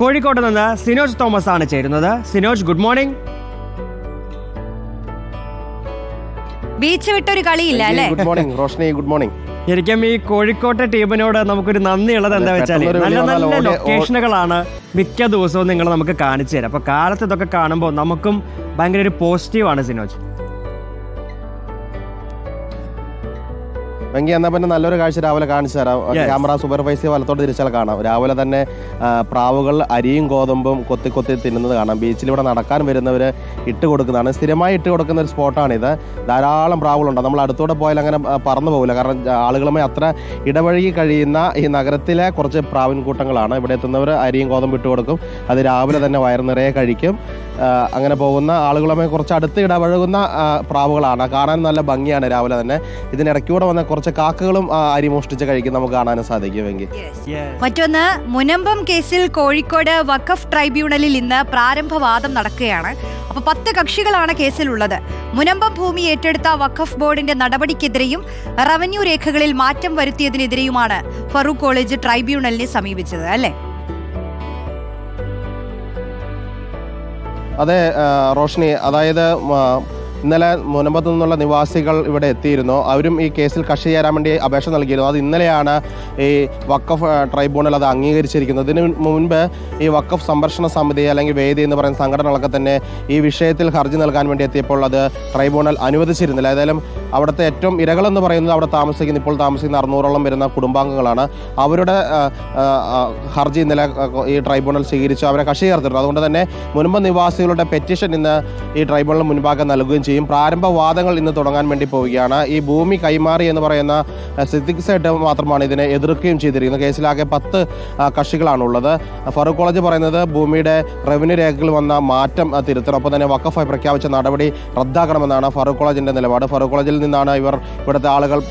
കോഴിക്കോട് നിന്ന് സിനോജ് തോമസ് ആണ് ചേരുന്നത്. സിനോജ് ഗുഡ് മോർണിംഗ് ബീച്ച് വിട്ടൊരു കളിയില്ല അല്ലേ? Good morning Roshni good morning ശരിക്കും ഈ കോഴിക്കോട്ടെ ടീമിനോട് നമുക്കൊരു നന്ദിയുള്ളത് എന്താ വെച്ചാൽ നല്ല നല്ല ലൊക്കേഷനുകളാണ് മിക്ക ദിവസവും നിങ്ങൾ നമുക്ക് കാണിച്ചു തരാം. അപ്പൊ കാലത്ത് ഇതൊക്കെ കാണുമ്പോൾ നമുക്കും ഭയങ്കര ഒരു പോസിറ്റീവാണ് സിനോജ്. വെങ്കി എന്നാ പിന്നെ നല്ലൊരു കാഴ്ച രാവിലെ കാണിച്ചു തരാം. ക്യാമറ സൂപ്പർവൈസ് വലത്തോട്ട് തിരിച്ചാൽ കാണാം. രാവിലെ തന്നെ പ്രാവുകൾ അരിയും ഗോതമ്പും കൊത്തി കൊത്തി തിന്നുന്നത് കാണാം. ബീച്ചിൽ ഇവിടെ നടക്കാൻ വരുന്നവർ ഇട്ട് കൊടുക്കുന്നതാണ്. സ്ഥിരമായി ഇട്ട് കൊടുക്കുന്ന ഒരു സ്പോട്ടാണിത് ധാരാളം പ്രാവുകളുണ്ട്. നമ്മൾ അടുത്തൂടെ പോയാൽ അങ്ങനെ പറന്നു പോകില്ല കാരണം ആളുകളുമായി അത്ര ഇടവഴി കഴിയുന്ന ഈ നഗരത്തിലെ കുറച്ച് പ്രാവിൻ കൂട്ടങ്ങളാണ് ഇവിടെ എത്തുന്നവർ അരിയും ഗോതമ്പ് ഇട്ട് കൊടുക്കും. അത് രാവിലെ തന്നെ വയർ നിറയെ കഴിക്കും. അങ്ങനെ പോകുന്ന ആളുകളുമായി കുറച്ച് അടുത്ത് ഇടപഴകുന്ന പ്രാവുകളാണ്. കാണാൻ നല്ല ഭംഗിയാണ് രാവിലെ തന്നെ. ഇതിനിടയ്ക്കൂടെ വന്ന കുറച്ച് കാക്കകളും ആ, അരി മോഷ്ടിച്ച് കഴിക്കും നമുക്ക് കാണാനും സാധിക്കുമെങ്കിൽ. മറ്റൊന്ന് മുനമ്പം കേസിൽ കോഴിക്കോട് വഖഫ് ട്രൈബ്യൂണലിൽ ഇന്ന് പ്രാരംഭവാദം നടക്കുകയാണ്. അപ്പൊ പത്ത് കക്ഷികളാണ് കേസിലുള്ളത്. മുനമ്പം ഭൂമി ഏറ്റെടുത്ത വഖഫ് ബോർഡിന്റെ നടപടിക്കെതിരെയും റവന്യൂ രേഖകളിൽ മാറ്റം വരുത്തിയതിനെതിരെയുമാണ് ഫറൂഖ് കോളേജ് ട്രൈബ്യൂണലിനെ സമീപിച്ചത് അല്ലേ? അതെ റോഷ്നി അതായത് ഇന്നലെ മുനമ്പത്ത് നിന്നുള്ള നിവാസികൾ ഇവിടെ എത്തിയിരുന്നു. അവരും ഈ കേസിൽ കക്ഷി ചേരാൻ വേണ്ടി അപേക്ഷ നൽകിയിരുന്നു. അത് ഇന്നലെയാണ് ഈ വക്കഫ് ട്രൈബ്യൂണൽ അത് അംഗീകരിച്ചിരിക്കുന്നത്. ഇതിന് മുൻപ് ഈ വക്കഫ് സംരക്ഷണ സമിതി അല്ലെങ്കിൽ വേദി എന്ന് പറയുന്ന സംഘടനകളൊക്കെ തന്നെ ഈ വിഷയത്തിൽ ഹർജി നൽകാൻ വേണ്ടി എത്തിയപ്പോൾ അത് ട്രൈബ്യൂണൽ അനുവദിച്ചിരുന്നില്ല. ഏതായാലും അവിടുത്തെ ഏറ്റവും ഇരകളെന്ന് പറയുന്നത് അവിടെ താമസിക്കുന്ന ഇപ്പോൾ താമസിക്കുന്ന അറുന്നൂറോളം വരുന്ന കുടുംബാംഗങ്ങളാണ്. അവരുടെ ഹർജി ഇന്നലെ ഈ ട്രൈബ്യൂണൽ സ്വീകരിച്ചു. അവരെ കക്ഷി ചേർത്തിട്ടുണ്ട്. അതുകൊണ്ട് തന്നെ മുൻപ് നിവാസികളുടെ പെറ്റീഷൻ ഇന്ന് ഈ ട്രൈബ്യൂണൽ മുൻപാകെ നൽകുകയും ചെയ്യും. പ്രാരംഭ വാദങ്ങൾ ഇന്ന് തുടങ്ങാൻ വേണ്ടി പോവുകയാണ്. ഈ ഭൂമി കൈമാറി എന്ന് പറയുന്ന സിദ്ദിഖ് സേട്ട് മാത്രമാണ് ഇതിനെ എതിർക്കുകയും ചെയ്തിരിക്കുന്നത്. കേസിലാകെ പത്ത് കക്ഷികളാണുള്ളത്. ഫറൂഖ് കോളേജ് പറയുന്നത് ഭൂമിയുടെ റവന്യൂ രേഖകൾ വന്ന മാറ്റം തിരുത്തണം. ഒപ്പം തന്നെ വക്കഫായി പ്രഖ്യാപിച്ച നടപടി റദ്ദാക്കണമെന്നാണ് ഫറൂഖ് കോളേജിന്റെ നിലപാട്. ഫറൂഖ് കോളേജിൽ നിന്നാണ് ഇവർ ഇവിടുത്തെ ആളുകൾ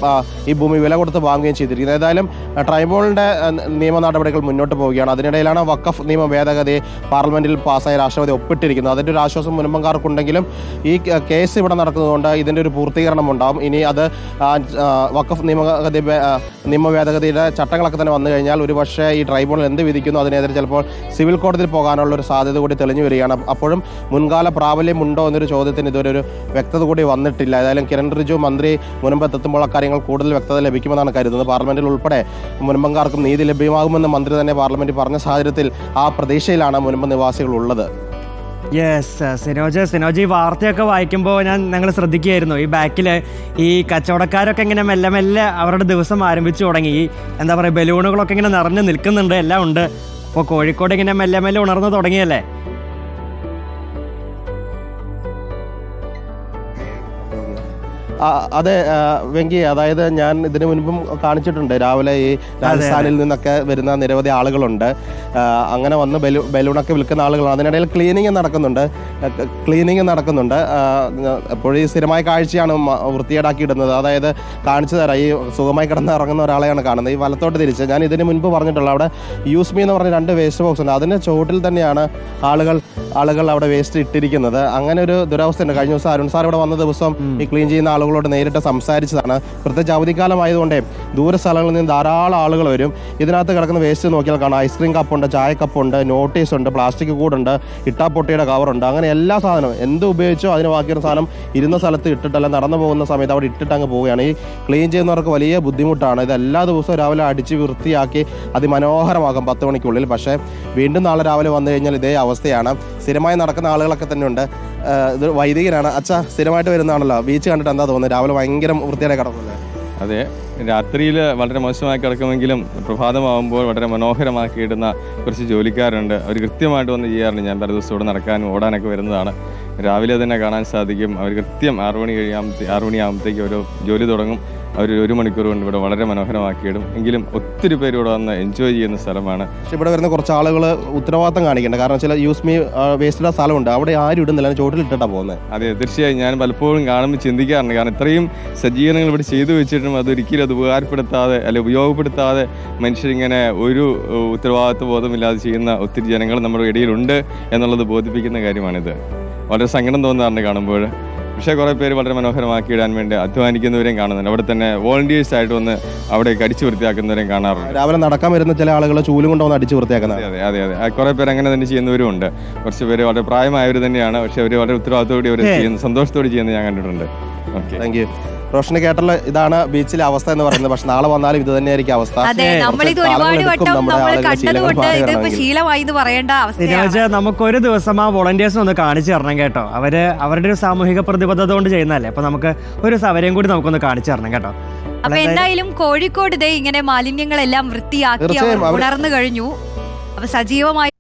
ഈ ഭൂമി വില കൊടുത്ത് വാങ്ങുകയും ചെയ്തിരിക്കുന്നത്. ഏതായാലും ട്രൈബ്യൂണലിന്റെ നിയമ നടപടികൾ മുന്നോട്ട് പോവുകയാണ്. അതിനിടയിലാണ് വക്കഫ് നിയമ ഭേദഗതി പാർലമെന്റിൽ പാസ്സായ രാഷ്ട്രപതി ഒപ്പിട്ടിരിക്കുന്നത്. അതിന്റെ ഒരു ആശ്വാസം മുൻപങ്കാർക്കുണ്ടെങ്കിലും ഈ ക- കേസ് ഇവിടെ നടക്കുന്നതുകൊണ്ട് ഇതിന്റെ ഒരു പൂർത്തീകരണം ഉണ്ടാവും. ഇനി അത് വഖഫ് നിയമഗതി നിയമഭേദഗതിയുടെ ചട്ടങ്ങളൊക്കെ തന്നെ വന്നു കഴിഞ്ഞാൽ ഒരു പക്ഷേ ഈ ട്രൈബ്യൂണൽ എന്ത് വിധിക്കുന്നു അതിനെതിരെ ചിലപ്പോൾ സിവിൽ കോടതിയിൽ പോകാനുള്ള ഒരു സാധ്യത കൂടി തെളിഞ്ഞു വരികയാണ്. അപ്പോഴും മുൻകാല പ്രാബല്യം ഉണ്ടോ എന്നൊരു ചോദ്യത്തിന് ഇതുവരെ ഒരു വ്യക്തത കൂടി വന്നിട്ടില്ല. ഏതായാലും കിരൺ റിജു മന്ത്രി മുൻപത്തെത്തുമ്പോൾ കാര്യങ്ങൾ കൂടുതൽ വ്യക്തത ലഭിക്കുമെന്നാണ് കരുതുന്നത്. പാർലമെന്റിൽ ഉൾപ്പെടെ മുൻപങ്കാർക്കും നീതി ലഭ്യമാകുമെന്ന് മന്ത്രി തന്നെ പാർലമെന്റിൽ പറഞ്ഞ സാഹചര്യത്തിൽ ആ പ്രതീക്ഷയിലാണ് മുൻപ് നിവാസികൾ ഉള്ളത് യെസ് സിനോജ് സിനോജ് ഈ വാർത്തയൊക്കെ വായിക്കുമ്പോൾ ഞാൻ ഞങ്ങൾ ശ്രദ്ധിക്കുകയായിരുന്നു. ഈ ബാക്കിൽ ഈ കച്ചവടക്കാരൊക്കെ ഇങ്ങനെ മെല്ലെ മെല്ലെ അവരുടെ ദിവസം ആരംഭിച്ചു തുടങ്ങി. എന്താ പറയുക ബലൂണുകളൊക്കെ ഇങ്ങനെ നിറഞ്ഞു നിൽക്കുന്നുണ്ട് എല്ലാം ഉണ്ട്. അപ്പോൾ കോഴിക്കോട് ഇങ്ങനെ മെല്ലെ മെല്ലെ ഉണർന്നു തുടങ്ങിയല്ലേ? അതെ വെങ്കി അതായത് ഞാൻ ഇതിനു മുൻപും കാണിച്ചിട്ടുണ്ട്. രാവിലെ ഈ രാജസ്ഥാനിൽ നിന്നൊക്കെ വരുന്ന നിരവധി ആളുകളുണ്ട്. അങ്ങനെ വന്ന് ബലൂ ബലൂണൊക്കെ വിൽക്കുന്ന ആളുകളാണ്. അതിനിടയിൽ ക്ലീനിങ് നടക്കുന്നുണ്ട്. ക്ലീനിങ് നടക്കുന്നുണ്ട്. എപ്പോഴും ഈ സ്ഥിരമായ കാഴ്ചയാണ് വൃത്തിയേടാക്കി ഇടുന്നത് അതായത് കാണിച്ചു തരാം. ഈ സുഖമായി കിടന്ന് ഇറങ്ങുന്ന ഒരാളെയാണ് കാണുന്നത്. ഈ വലത്തോട്ട് തിരിച്ച് ഞാൻ ഇതിന് മുൻപ് പറഞ്ഞിട്ടുള്ള അവിടെ യൂസ് മീ എന്ന് പറഞ്ഞ രണ്ട് വേസ്റ്റ് ബോക്സ് ഉണ്ട്. അതിന്റെ ചുവട്ടിൽ തന്നെയാണ് ആളുകൾ ആളുകൾ അവിടെ വേസ്റ്റ് ഇട്ടിരിക്കുന്നത്. അങ്ങനെ ഒരു ദുരവസ്ഥയുണ്ട്. കഴിഞ്ഞ ദിവസം അരുൺ സാർ ഇവിടെ വന്ന ദിവസം ഈ ക്ലീൻ ചെയ്യുന്ന ആളുകളോട് നേരിട്ട് സംസാരിച്ചതാണ്. പ്രത്യേകിച്ച് അവധിക്കാലമായതുകൊണ്ട് ദൂര സ്ഥലങ്ങളിൽ നിന്ന് ധാരാളം ആളുകൾ വരും. ഇതിനകത്ത് കിടക്കുന്ന വേസ്റ്റ് നോക്കിയാൽ കാണാം. ഐസ്ക്രീം കപ്പുണ്ട് ചായ കപ്പുണ്ട് നോട്ടീസ് ഉണ്ട് പ്ലാസ്റ്റിക് കൂടുണ്ട് ഇട്ടാപ്പൊട്ടിയുടെ കവറുണ്ട് അങ്ങനെ എല്ലാ സാധനവും എന്ത് ഉപയോഗിച്ചോ അതിന് ബാക്കിയുള്ള സാധനം ഇരുന്ന സ്ഥലത്ത് ഇട്ടിട്ടല്ല നടന്നു പോകുന്ന സമയത്ത് അവിടെ ഇട്ടിട്ട് അങ്ങ് പോവുകയാണ്. ഈ ക്ലീൻ ചെയ്യുന്നവർക്ക് വലിയ ബുദ്ധിമുട്ടാണ്. ഇത് എല്ലാ ദിവസവും രാവിലെ അടിച്ച് വൃത്തിയാക്കി അതിമനോഹരമാകും പത്ത് മണിക്കുള്ളിൽ. പക്ഷേ വീണ്ടും നാളെ രാവിലെ വന്നു കഴിഞ്ഞാൽ ഇതേ അവസ്ഥയാണ്. സ്ഥിരമായി നടക്കുന്ന ആളുകളൊക്കെ തന്നെ ഉണ്ട് ഇത് വൈദികനാണ്. അച്ഛ സ്ഥിരമായിട്ട് വരുന്നതാണല്ലോ. ബീച്ച് കണ്ടിട്ട് എന്താ തോന്നുന്നത്? രാവിലെ ഭയങ്കര വൃത്തിയായി കിടക്കുന്നത് അതെ. രാത്രിയിൽ വളരെ മോശമായി കിടക്കുമെങ്കിലും പ്രഭാതമാകുമ്പോൾ വളരെ മനോഹരമാക്കി ഇടുന്ന കുറച്ച് ജോലിക്കാരുണ്ട്. അവർ കൃത്യമായിട്ട് വന്ന് ചെയ്യാറുണ്ട്. ഞാൻ പല ദിവസം ഇവിടെ നടക്കാനും ഓടാനൊക്കെ വരുന്നതാണ്. രാവിലെ തന്നെ കാണാൻ സാധിക്കും. അവർ കൃത്യം ആറു മണി കഴിയാകുമ്പത്തേ ആറു ഒരു ജോലി തുടങ്ങും. അവർ ഒരു മണിക്കൂർ കൊണ്ട് ഇവിടെ വളരെ മനോഹരമാക്കിയിടും. എങ്കിലും ഒത്തിരി പേര് ഇവിടെ വന്ന് എൻജോയ് ചെയ്യുന്ന സ്ഥലമാണ്. പക്ഷെ ഇവിടെ വരുന്ന കുറച്ച് ആളുകൾ ഉത്തരവാദിത്തം കാണിക്കേണ്ട. കാരണം ചില യൂസ് മീ വേസ്റ്റിന്റെ സ്ഥലമുണ്ട്. അവിടെ ആരും ഇടുന്നില്ല. ചോട്ടിൽ ഇട്ടിട്ടാണ് പോകുന്നത് അതെ തീർച്ചയായും ഞാൻ പലപ്പോഴും കാണുമ്പോൾ ചിന്തിക്കാറുണ്ട്. കാരണം ഇത്രയും സജ്ജീകരണങ്ങൾ ഇവിടെ ചെയ്തു വെച്ചിട്ടും അതൊരിക്കലും അത് ഉപകാരപ്പെടുത്താതെ അല്ലെ ഉപയോഗപ്പെടുത്താതെ മനുഷ്യരിങ്ങനെ ഒരു ഉത്തരവാദിത്വ ബോധമില്ലാതെ ചെയ്യുന്ന ഒത്തിരി ജനങ്ങൾ നമ്മുടെ ഇടയിലുണ്ട് എന്നുള്ളത് ബോധിപ്പിക്കുന്ന കാര്യമാണിത്. വളരെ സങ്കടം തോന്നാറുണ്ട് കാണുമ്പോൾ. പക്ഷേ കുറേ പേര് വളരെ മനോഹരമാക്കി ഇടാൻ വേണ്ടി അധ്വാനിക്കുന്നവരെയും കാണുന്നുണ്ട്. അവിടെ തന്നെ വോളണ്ടിയേഴ്സ് ആയിട്ട് വന്ന് അവിടെ കടിച്ചു വൃത്തിയാക്കുന്നവരെയും കാണാറുണ്ട്. രാവിലെ നടക്കാൻ വരുന്ന ചില ആളുകൾ ചൂലും കൊണ്ടുവന്ന് അടിച്ചു വൃത്തിയാക്കുന്നത് അതെ അതെ അതെ. അതെ കുറേ പേര് അങ്ങനെ തന്നെ ചെയ്യുന്നവരും ഉണ്ട്. കുറച്ച് പേര് വളരെ പ്രായമായവർ തന്നെയാണ്. പക്ഷെ അവർ വളരെ ഉത്തരവാദിത്തോടെ അവർ ചെയ്യുന്ന സന്തോഷത്തോടെ ചെയ്യുന്നത് ഞാൻ കണ്ടിട്ടുണ്ട്. ഓക്കെ താങ്ക് യു റോഷന് കേട്ടല്ലോ ഇതാണ് ബീച്ചിലെ അവസ്ഥ എന്ന് പറയുന്നത്. പക്ഷെ നാളെ വന്നാലും ഇത് തന്നെയായിരിക്കും അവസ്ഥ. അതെ നമ്മളിത് ഒരുപാട് വട്ടം നമ്മൾ കണ്ടതുകൊണ്ട് ഇതിപ്പോ ശീലമായി എന്ന് പറയേണ്ട അവസ്ഥയാണ്. നമുക്ക് നമുക്കൊരു ദിവസം ആ വോളണ്ടിയേഴ്സിനെ ഒന്ന് കാണിച്ചു തരണം കേട്ടോ. അവർ അവരുടെ ഒരു സാമൂഹിക പ്രതിബദ്ധത കൊണ്ട് ചെയ്യുന്നതല്ലേ. അപ്പൊ നമുക്ക് ഒരു സവരെയും കൂടി നമുക്കൊന്ന് കാണിച്ചു തരണം കേട്ടോ. അപ്പൊ എന്തായാലും കോഴിക്കോട് ഇതേ ഇങ്ങനെ മാലിന്യങ്ങളെല്ലാം വൃത്തിയാക്കി ഉണർന്നു കഴിഞ്ഞു. അപ്പൊ സജീവമായി